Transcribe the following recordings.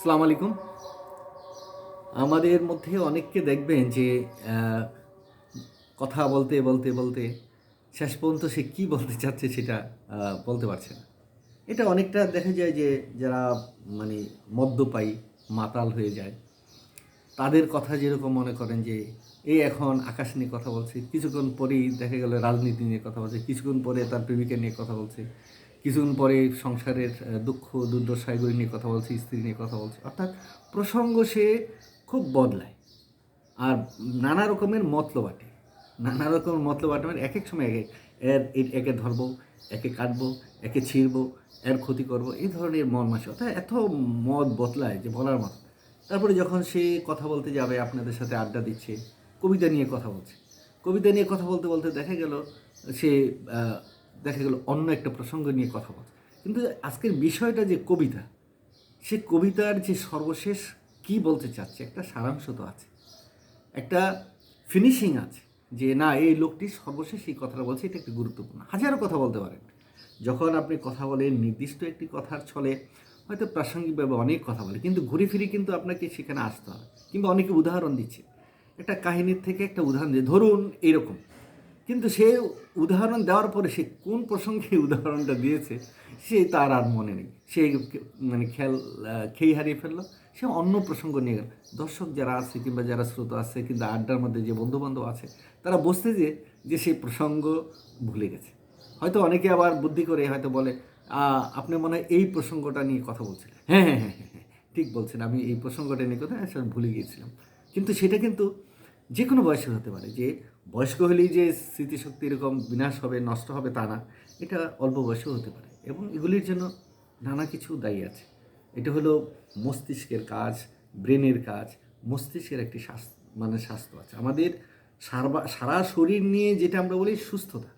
সালাম আলাইকুম। আমাদের মধ্যে অনেককে দেখবেন যে কথা বলতে বলতে বলতে শেষ পর্যন্ত সে কী বলতে চাচ্ছে সেটা বলতে পারছে না। এটা অনেকটা দেখা যায় যে, যারা মানে মদ্যপায়ী, মাতাল হয়ে যায়, তাদের কথা যেরকম মনে করেন যে এই এখন আকাশ নিয়ে কথা বলছে। কিছুক্ষণ পরেই দেখা গেল রাজনীতি নিয়ে কথা বলছে, কিছুক্ষণ পরে তার প্রেমিকা নিয়ে কথা বলছে। কিছুক্ষণ পরে সংসারের দুঃখ দুর্দশা এগুলি নিয়ে কথা বলছে, স্ত্রী নিয়ে কথা বলছে। অর্থাৎ প্রসঙ্গ সে খুব বদলায়। আর নানা রকমের মতলব আটে। নানা রকমের মতলব আটে মানে এক এক সময় এক এক এর, একে ধরবো, একে কাটবো, একে ছিঁড়বো, এর ক্ষতি করব, এই ধরনের মন মাসে অর্থাৎ এত মত বদলায় যে বলার মতো। তারপরে যখন সে কথা বলতে যাবে, আপনাদের সাথে আড্ডা দিচ্ছে, কবিতা নিয়ে কথা বলছে। কবিতা নিয়ে কথা বলতে বলতে দেখা গেল, সে দেখা গেল অন্য একটা প্রসঙ্গ নিয়ে কথা বলছে। কিন্তু আজকের বিষয়টা যে কবিতা, সে কবিতার যে সর্বশেষ কি বলতে চাচ্ছে একটা সারাংশ তো আছে। একটা ফিনিশিং আছে যে না, এই লোকটি সর্বশেষ এই কথাটা বলছে, এটা একটি গুরুত্বপূর্ণ। হাজারো কথা বলতে পারেন। যখন আপনি কথা বলেন, নির্দিষ্ট একটি কথার ছলে হয়তো প্রাসঙ্গিকভাবে অনেক কথা বলে, কিন্তু ঘুরে ফিরে কিন্তু আপনাকে সেখানে আসতে হবে। কিংবা অনেকে উদাহরণ দিচ্ছে। একটা কাহিনীর থেকে একটা উদাহরণ দিয়ে, ধরুন এরকম কিন্তু সে উদাহরণ দেওয়ার পরে সে কোন প্রসঙ্গে উদাহরণটা দিয়েছে সে তার আর মনে নেই। সে মানে খেয়াল খেই হারিয়ে ফেলল। সে অন্য প্রসঙ্গ নিয়ে গেল। দর্শক যারা আছে কিংবা যারা শ্রোতা আছে কিংবা আড্ডার মধ্যে যে বন্ধুবান্ধব আছে তারা বুঝতে যে যে সেই প্রসঙ্গ ভুলে গেছে। হয়তো অনেকে আবার বুদ্ধি করে হয়তো বলে আপনি মনে হয় এই প্রসঙ্গটা নিয়ে কথা বলছেন হ্যাঁ হ্যাঁ হ্যাঁ হ্যাঁ হ্যাঁ, ঠিক বলছেন। আমি এই প্রসঙ্গটা নিয়ে কথা আসলে ভুলে গিয়েছিলাম। কিন্তু সেটা কিন্তু যে কোনো বয়সে হতে পারে যে বয়স্ক হলেই যে স্মৃতিশক্তি এরকম বিনাশ হবে, নষ্ট হবে তা না, এটা অল্প বয়সেও হতে পারে। এবং এগুলির জন্য নানা কিছু দায়ী আছে। এটা হলো মস্তিষ্কের কাজ, ব্রেনের কাজ, মস্তিষ্কের একটি স্বাস্থ্য মানে স্বাস্থ্য আছে। আমাদের সারবা, সারা শরীর নিয়ে যেটা আমরা বলি সুস্থতা।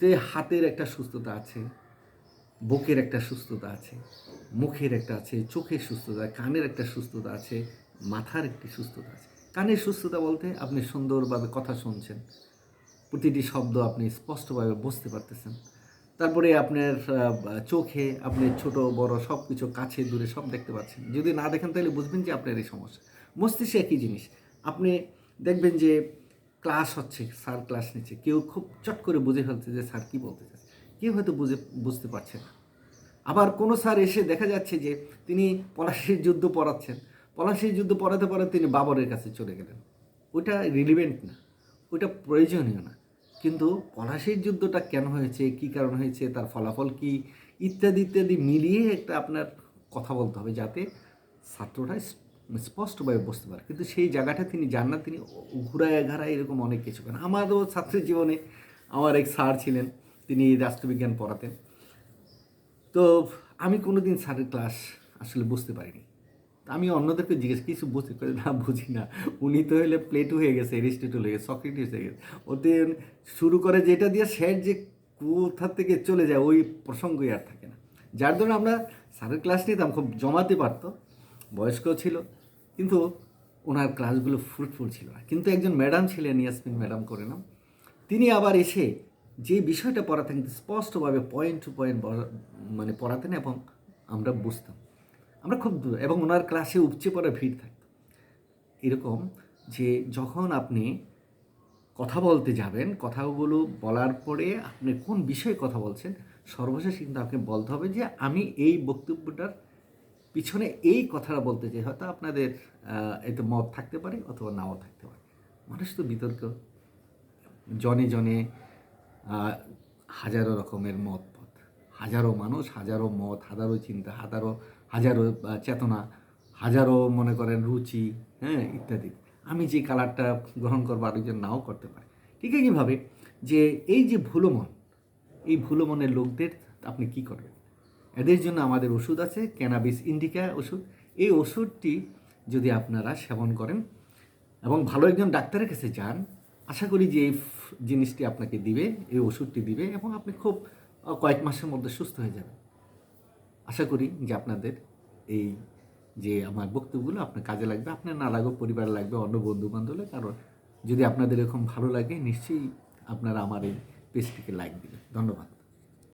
যে হাতের একটা সুস্থতা আছে, বুকের একটা সুস্থতা আছে, মুখের একটা আছে, চোখের সুস্থতা, কানের একটা সুস্থতা আছে, মাথার একটি সুস্থতা আছে। কানের সুস্থতা বলতে আপনি সুন্দরভাবে কথা শুনছেন। প্রতিটি শব্দ আপনি স্পষ্টভাবে বুঝতে পারতেছেন। তারপরে আপনার চোখে আপনি ছোট, বড় সব কিছু কাছে দূরে সব দেখতে পাচ্ছেন। যদি না দেখেন তাহলে বুঝবেন যে আপনার এই সমস্যা। মস্তিষ্কে একই জিনিস। আপনি দেখবেন যে ক্লাস হচ্ছে, স্যার ক্লাস নিচ্ছে। কেউ খুব চট করে বুঝে ফেলছে যে স্যার কী বলতে চাচ্ছে। কেউ হয়তো বুঝে, বুঝতে পারছে না। আবার কোনো স্যার এসে দেখা যাচ্ছে যে তিনি পলাশির যুদ্ধ পড়াচ্ছেন। পলাশির যুদ্ধ পড়াতে পড়াতে তিনি বাবরের কাছে চলে গেলেন। ওইটা রিলিভেন্ট না, ওইটা প্রয়োজনীয় না। কিন্তু পলাশির যুদ্ধটা কেন হয়েছে, কী কারণ হয়েছে, তার ফলাফল কি, ইত্যাদি ইত্যাদি মিলিয়ে একটা আপনার কথা বলতে হবে যাতে ছাত্ররা স্পষ্টভাবে বুঝতে পারে। কিন্তু সেই জায়গাটা তিনি যান না, তিনি ঘুরায় ঘাড়ায় এরকম অনেক কিছু করেন। আমারও ছাত্রের জীবনে আমার এক স্যার ছিলেন, তিনি রাষ্ট্রবিজ্ঞান পড়াতেন। তো আমি কোনোদিন স্যারের ক্লাস আসলে বুঝতে পারিনি। আমি অন্যদেরকে জিজ্ঞেস কিছু বুঝতে পারি না, বুঝি না। উনি তো হলে প্লেটো হয়ে গেছে এরিস্টটল হয়ে গেছে সক্রেটিস হয়ে গেছে। ওতে শুরু করে যেটা দিয়ে স্যার যে কোথা থেকে চলে যায়, ওই প্রসঙ্গই আর থাকে না। যার জন্য আমরা স্যারের ক্লাস নিতাম, খুব জমাতে পারতো বয়স্ক ছিল, কিন্তু ওনার ক্লাসগুলো ফ্রুটফুল ছিল না। কিন্তু একজন ম্যাডাম ছিলেন ইয়াসমিন ম্যাডাম করে নাম তিনি আবার এসে যে বিষয়টা পড়াতেন স্পষ্টভাবে পয়েন্ট টু পয়েন্ট মানে পড়াতেন এবং আমরা বুঝতাম। আমরা খুব দূর, এবং ওনার ক্লাসে উপচে পড়া ভিড় থাকতো এরকম যে যখন আপনি কথা বলতে যাবেন, কথাগুলো বলার পরে আপনি কোন বিষয়ে কথা বলছেন, সর্বশেষ কিন্তু আপনাকে বলতে হবে যে, আমি এই বক্তব্যটার পিছনে এই কথাটা বলতে চাই। হয়তো আপনাদের এতে মত থাকতে পারে, অথবা নাও থাকতে পারে। মানুষ তো বিতর্ক। জনে জনে হাজারো রকমের মত হাজারো মানুষ, হাজারো মত, হাজারো চিন্তা, হাজারো হাজারো চেতনা, হাজারো মনে করেন রুচি হ্যাঁ ইত্যাদি। আমি যে কালারটা গ্রহণ করব আরেকজন নাও করতে পারে। ঠিক একইভাবে যে এই যে ভুলো মন এই ভুলো মনের লোকদের আপনি কি করবেন? এদের জন্য আমাদের ওষুধ আছে ক্যানাবিস ইন্ডিকা ওষুধ। এই ওষুধটি যদি আপনারা সেবন করেন এবং ভালো একজন ডাক্তারের কাছে যান, আশা করি যে এই জিনিসটি আপনাকে দিবে, এই ওষুধটি দিবে এবং আপনি খুব কয়েক মাসের মধ্যে সুস্থ হয়ে যাবে। আশা করি যে আপনাদের এই যে আমার বক্তব্যগুলো আপনার কাজে লাগবে, আপনার না লাগবে পরিবার লাগবে, অন্য বন্ধু বান্ধবে কারণ যদি আপনাদের এরকম ভালো লাগে, নিশ্চয়ই আপনারা আমার এই পেজটিকে লাইক দিবেন। ধন্যবাদ।